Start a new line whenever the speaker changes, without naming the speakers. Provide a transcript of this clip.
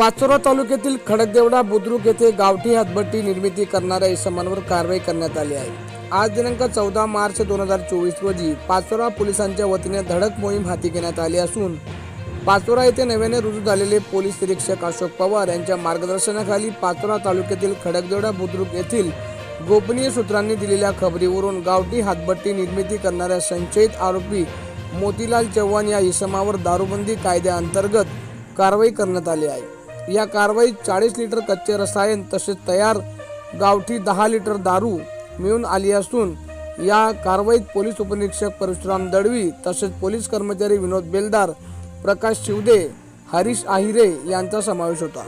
पाचोरा तालुक्यातील खडकदेवडा बुद्रुक येथे गावठी हातभट्टी निर्मिती करणाऱ्या इसमांवर कारवाई करण्यात आली आहे. आज दिनांक चौदा मार्च दोन हजार चोवीस रोजी पाचोरा पोलिसांच्या वतीने धडक मोहीम हाती घेण्यात आली असून पाचोरा येथे नव्याने रुजू झालेले पोलीस निरीक्षक अशोक पवार यांच्या मार्गदर्शनाखाली पाचोरा तालुक्यातील खडकदेवडा बुद्रुक येथील गोपनीय सूत्रांनी दिलेल्या खबरीवरून गावठी हातभट्टी निर्मिती करणाऱ्या संशयित आरोपी मोतीलाल चव्हाण या इसमावर दारूबंदी कायद्याअंतर्गत कारवाई करण्यात आली आहे. या कारवाईत चाळीस लिटर कच्चे रसायन तसेच तयार गावठी दहा लिटर दारू मिळून आली असून या कारवाईत पोलीस उपनिरीक्षक परशुराम दळवी तसेच पोलीस कर्मचारी विनोद बेलदार प्रकाश शिवदे हरीश आहिरे यांचा समावेश होता.